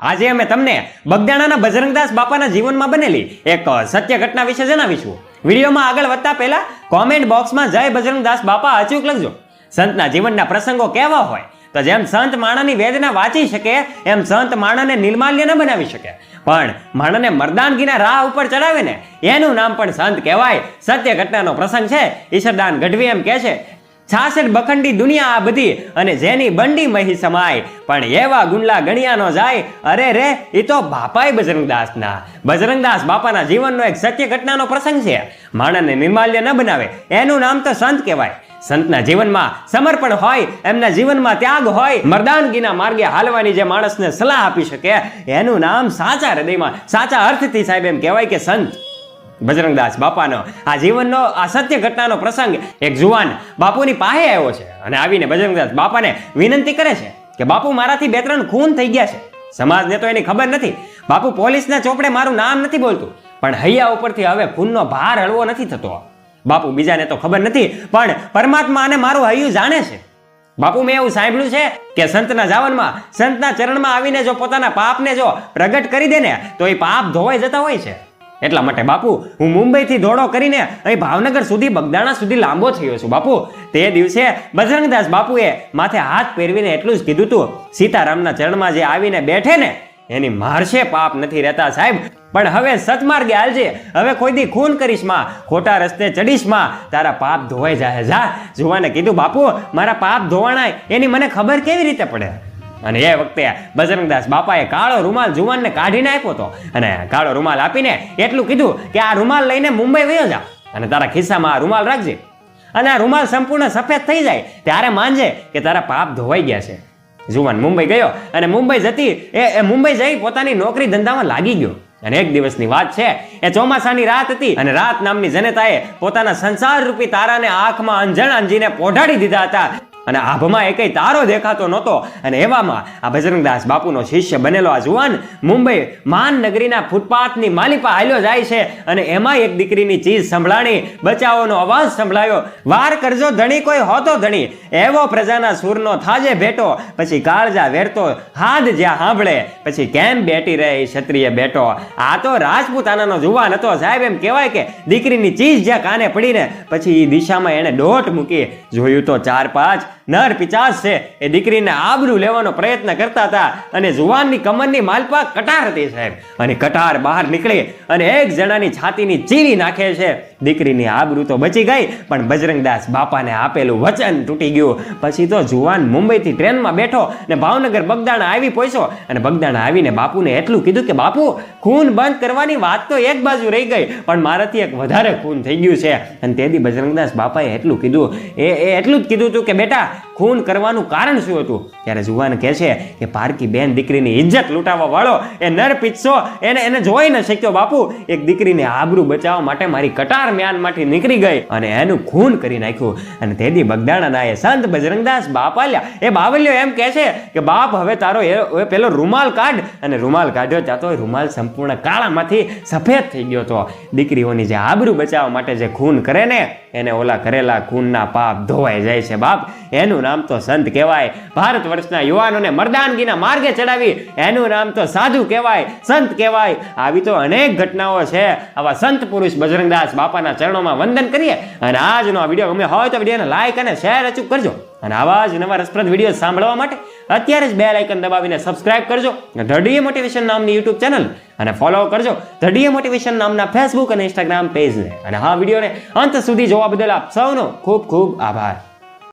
આજે અમે તમને બગદાણાના બજરંગદાસ બાપાના જીવનમાં બનેલી એક સત્ય ઘટના વિશે જણાવીશું. વિડીયોમાં આગળ વધતા પહેલા કોમેન્ટ બોક્સમાં જય બજરંગદાસ બાપા અચૂક લખજો. સંતના જીવનના પ્રસંગો કેવા હોય તો જેમ સંત માણસની વેદના વાંચી શકે, એમ સંત માણસને નિર્માલ્ય ન બનાવી શકે. પણ માણાને મરદાનગીના રાહ ઉપર ચડાવે ને એનું નામ પણ સંત કહેવાય. સત્ય ઘટનાનો પ્રસંગ છે ઈશ્વરદાન ગઢવી એમ કહે છે છાસઠ બખંડી દુનિયા આ બધી અને જેની બંડી મહી સમાય. પણ એવા ગુંડલા ગણિયાનો જાય. અરે રે એ તો બાપાય બજરંગદાસના. બજરંગદાસ બાપાના જીવનનો એક સત્ય ઘટનાનો પ્રસંગ છે. માણસને નિર્માલ્ય ન બનાવે. એનું નામ તો સંત કહેવાય. સંતના જીવનમાં સમર્પણ હોય, એમના જીવનમાં ત્યાગ હોય, મર્દાનગીના માર્ગે હાલવાની જે માણસને સલાહ આપી શકે, એનું નામ સાચા હૃદયમાં, સાચા અર્થથી સાહેબ એમ કહેવાય કે સંત. બજરંગદાસ બાપાનો આ જીવનનો, આ સત્ય ઘટનાનો પ્રસંગ એક જુવાન બાપુની પાસે આવ્યો છે અને આવીને બજરંગદાસ બાપાને વિનંતી કરે છે કે બાપુ મારાથી બે ત્રણ ખૂન થઈ ગયા છે. સમાજને તો એની ખબર નથી. બાપુ પોલીસના ચોપડે મારું નામ નથી બોલતું. પણ હૈયા ઉપરથી હવે ખૂનનો ભાર હળવો નથી થતો. બાપુ બીજાને તો ખબર નથી, પણ પરમાત્મા અને મારું હૈયું જાણે છે. બાપુ મેં એવું સાંભળ્યું છે કે સંતના જાવનમાં, સંતના ચરણમાં આવીને જો પોતાના પાપને જો પ્રગટ કરી દે ને, તો એ પાપ ધોવાઈ જતા હોય છે. એટલા માટે બાપુ, હું મુંબઈથી દોડો કરીને અહીં ભાવનગર સુધી, બગદાણા સુધી લાંબો થયો છું. બાપુ, તે દિવસે બજરંગદાસ બાપુએ માથે હાથ પહેરવીને એટલું જ કીધું તું, સીતારામના ચરણમાં જે આવીને બેઠે ને, એની મારશે પાપ નથી રહેતા સાહેબ. પણ હવે સતમાર્ગે હાલજે હવે કોઈ દી ખૂન કરીશમાં, ખોટા રસ્તે ચડીશમાં, તારા પાપ ધોવાઈ જાય જા. જુવાને કીધું, બાપુ, મારા પાપ ધોવાણાય. એની મને ખબર કેવી રીતે પડે? અને એ વખતે બજરંગદાસ બાપાએ કાળો રૂમાલ જુવાનને કાઢીને આપ્યો હતો. અને કાળો રૂમાલ આપીને એટલું કીધું કે આ રૂમાલ લઈને મુંબઈ વયો જા અને તારા ખિસ્સામાં આ રૂમાલ રાખજે. અને આ રૂમાલ સંપૂર્ણ સફેદ થઈ જાય. ત્યારે માનજે કે તારા પાપ ધોવાઈ ગયા છે. જુવાન મુંબઈ ગયો અને મુંબઈ જતી એ મુંબઈ જઈ પોતાની નોકરી ધંધામાં લાગી ગયો. અને એક દિવસની વાત છે, એ ચોમાસાની રાત હતી અને રાત નામની જનતાએ પોતાના સંસાર રૂપી તારાને આંખમાં અંજણ અંજીને પોઢાડી દીધા હતા. અને આભમાં એકેય તારો દેખાતો નહોતો. અને એવામાં આ બજરંગદાસ બાપુનો શિષ્ય બનેલો આ જુવાન મુંબઈ માનનગરીના ફૂટપાથની માલિપા હાલ્યો જાય છે અને એમાં એક દીકરીની ચીજ સંભળાણી, બચાવોનો અવાજ સંભળાયો. વાર કરજો ધણી, કોઈ હોતો ધણી. એવો પ્રજાના સૂરનો થાજે ભેટો, પછી કાળજા વેરતો હાથ જ્યાં સાંભળે પછી કેમ બેટી રહે ક્ષત્રિય બેટો? આ તો રાજપૂતાનાનો જુવાન હતો, સાહેબ, એમ કહેવાય કે દીકરીની ચીજ જ્યાં કાને પડીને, પછી એ દિશામાં એણે દોટ મૂકી, જોયું તો ચાર પાંચ નર પિચાસ છે. એ દીકરીને આબરૂ લેવાનો પ્રયત્ન કરતા હતા અને જુવાનની કમરની માલપા કટાર હતી સાહેબ અને કટાર બહાર નીકળી અને એક જણાની છાતીની ચીરી નાખે છે. દીકરીની આબરૂ તો બચી ગઈ, પણ બજરંગદાસ બાપાને આપેલું વચન તૂટી ગયું. પછી તો જુવાન મુંબઈથી ટ્રેનમાં બેઠો ને ભાવનગર બગદાણા આવી પહોંચ્યો અને બગદાણા આવીને બાપુને એટલું કીધું કે, બાપુ, ખૂન બંધ કરવાની વાત તો એક બાજુ રહી ગઈ, પણ મારાથી એક વધારે ખૂન થઈ ગયું છે. અને તેથી બજરંગદાસ બાપાએ એટલું કીધું. એ એટલું જ કીધું હતું કે, બેટા ખૂન કરવાનું કારણ શું હતું? ત્યારે જુવાન કહે છે કે પારકી બેન દીકરીની ઇજ્જત લૂંટાવવા વાળો એ નર પીછો એને એને જોઈ ન શક્યો બાપુ. એક દીકરીને આબરૂ બચાવવા માટે મારી કટાર મ્યાનમાંથી નીકળી ગઈ અને એનું ખૂન કરી નાખ્યું. અને તેથી બગદાણાના એ સંત બજરંગદાસ બાપાલ્યા એ બાવલ્યો એમ કહે છે કે, બાપ, હવે તારો એ પેલો રૂમાલ કાઢ. અને રૂમાલ કાઢ્યો ત્યાં તો રૂમાલ સંપૂર્ણ કાળામાંથી સફેદ થઈ ગયો હતો. દીકરીઓની જે આબરૂ બચાવવા માટે જે ખૂન કરે ને, એને ઓલા કરેલા ખૂનના પાપ ધોવાઈ જાય છે બાપ. એનું નામ તો સંત કહેવાય. ભારત વર્ષના યુવાનોને મર્દાનગીના માર્ગે ચડાવી એનું નામ તો સાધુ કહેવાય, સંત કહેવાય. આવી તો અનેક ઘટનાઓ છે. આવા સંત પુરુષ બજરંગદાસ બાપાના ચરણોમાં વંદન કરીએ અને આજનો આ વીડિયો ગમે હોય તો વિડીયોને લાઈક અને શેર અચૂક કરજો. અને આવા જ નવા રસપ્રદ વીડિયો સાંભળવા માટે અત્યારે જ બે લાઇકન દબાવીને સબસ્ક્રાઇબ કરજો ધડીએ મોટિવેશન નામની યુટ્યુબ ચેનલ અને ફોલો કરજો. ધડીએ મોટિવેશન નામના ફેસબુક અને ઇન્સ્ટાગ્રામ પેજને અને હા વિડીયોને અંત સુધી જોવા બદલ આપ સૌનો ખૂબ ખૂબ આભાર.